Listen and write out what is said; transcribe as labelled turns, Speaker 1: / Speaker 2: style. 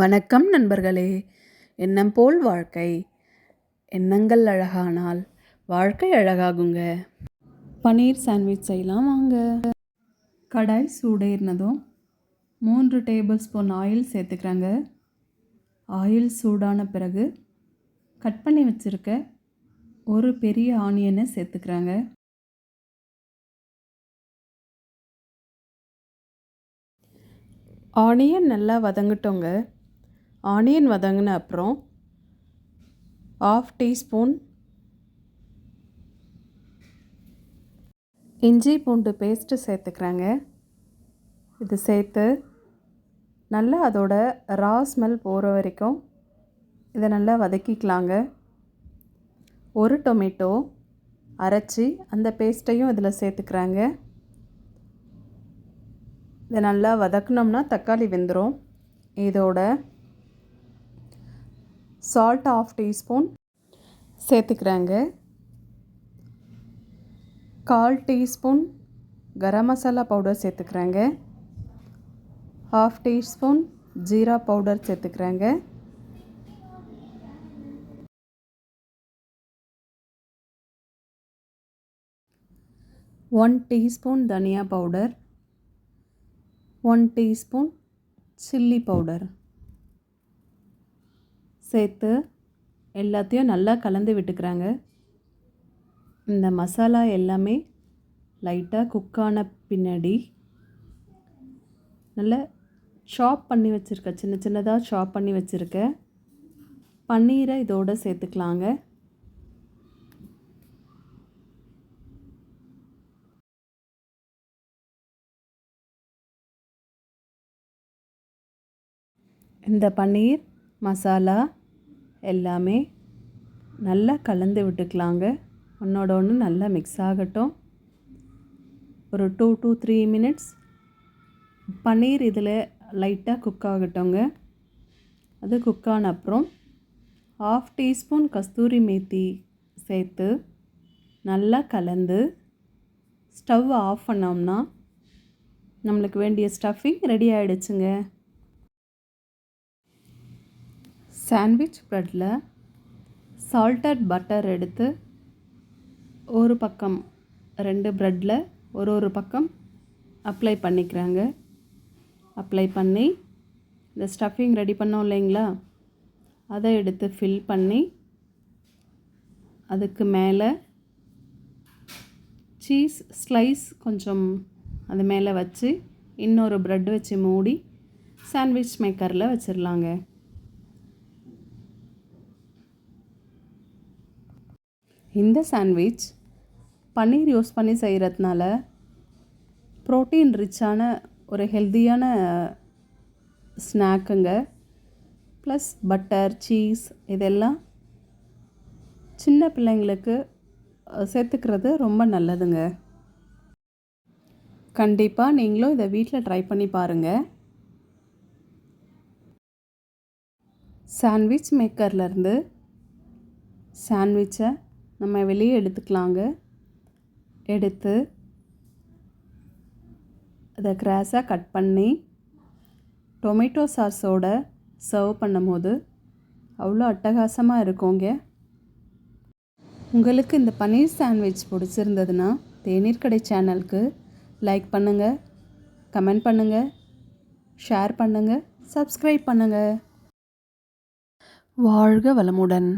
Speaker 1: வணக்கம் நண்பர்களே. எண்ணம் போல் வாழ்க்கை. எண்ணங்கள் அழகானால் வாழ்க்கை அழகாகுங்க. பன்னீர் சாண்ட்விச் செய்யலாம் வாங்க. கடாய் சூடேறினதும் மூன்று டேபிள் ஸ்பூன் ஆயில் சேர்த்துக்கிறாங்க. ஆயில் சூடான பிறகு கட் பண்ணி வச்சுருக்க ஒரு பெரிய ஆனியனை சேர்த்துக்கிறாங்க. ஆனியன் நல்லா வதங்கட்டோங்க. ஆனியன் வதங்கின அப்புறம் ஆஃப் டீஸ்பூன் இஞ்சி பூண்டு பேஸ்ட்டு சேர்த்துக்கிறாங்க. இது சேர்த்து நல்லா அதோட ரா ஸ்மெல் போகிற வரைக்கும் இதை நல்லா வதக்கிக்கலாங்க. ஒரு டொமேட்டோ அரைச்சி அந்த பேஸ்ட்டையும் இதில் சேர்த்துக்கிறாங்க. இதை நல்லா வதக்கினோம்னா தக்காளி வெந்துடும் இதோட சால்ட் ஆஃப் டீஸ்பூன் சேர்த்துக்கிறாங்க கால் டீஸ்பூன் கரம் மசாலா பவுடர் சேர்த்துக்கிறாங்க ஹாஃப் டீஸ்பூன் ஜீரா பவுடர் சேர்த்துக்கிறாங்க ஒன் டீஸ்பூன் தனியா powder one teaspoon chilli powder சேர்த்து எல்லாத்தையும் நல்லா கலந்து விட்டுக்கிறாங்க. இந்த மசாலா எல்லாமே லைட்டாக குக்கான பின்னாடி நல்லா சாப் பண்ணி வச்சுருக்க சின்ன சின்னதாக சாப் பண்ணி வச்சுருக்க. பன்னீரை இதோடு சேர்த்துக்கலாங்க. இந்த பன்னீர் மசாலா எல்லாமே நல்லா கலந்து விட்டுக்கலாங்க. ஒன்றோட ஒன்று நல்லா மிக்ஸ் ஆகட்டும். ஒரு two two three minutes paneer இதில் லைட்டாக குக் ஆகட்டும்ங்க. அது குக் ஆன அப்புறம் ஆஃப் டீஸ்பூன் கஸ்தூரி மேத்தி சேர்த்து நல்லா கலந்து ஸ்டவ் ஆஃப் பண்ணோம்னா நம்மளுக்கு வேண்டிய ஸ்டஃபிங் ரெடி ஆகிடுச்சுங்க சாண்ட்விச் ப்ரெட்டில் சால்டட் பட்டர் எடுத்து ஒரு பக்கம் ரெண்டு ப்ரெட்டில் ஒரு ஒரு பக்கம் அப்ளை பண்ணிக்கிறாங்க. அப்ளை பண்ணி இந்த ஸ்டஃபிங் ரெடி பண்ணோம் இல்லைங்களா? அதை எடுத்து ஃபில் பண்ணி அதுக்கு மேலே சீஸ் ஸ்லைஸ் கொஞ்சம் அது மேலே வச்சு இன்னொரு ப்ரெட் வச்சு மூடி சாண்ட்விச் மேக்கரில் வச்சிடலாங்க இந்த சாண்ட்விச் பன்னீர் யூஸ் பண்ணி செய்கிறதுனால ப்ரோட்டீன் ரிச்சான ஒரு ஹெல்த்தியான ஸ்நாக்குங்க ப்ளஸ் பட்டர் சீஸ் இதெல்லாம் சின்ன பிள்ளைங்களுக்கு சேர்த்துக்கிறது ரொம்ப நல்லதுங்க. கண்டிப்பாக நீங்களும் இதை வீட்டில் ட்ரை பண்ணி பாருங்கள் சாண்ட்விச் மேக்கர்லேருந்து சாண்ட்விச்சை நம்ம வெளியே எடுத்துக்கலாங்க. எடுத்து அதை கிராஸாக கட் பண்ணி டொமேட்டோ சாஸோட சர்வ் பண்ணும்போது அவ்வளோ அட்டகாசமாக இருக்குங்க. உங்களுக்கு இந்த பன்னீர் சாண்ட்விச் பிடிச்சிருந்ததுன்னா தேநீர் கடை சேனலுக்கு லைக் பண்ணுங்கள் கமெண்ட் பண்ணுங்கள் ஷேர் பண்ணுங்கள் சப்ஸ்கிரைப் பண்ணுங்கள் வாழ்க வளமுடன்.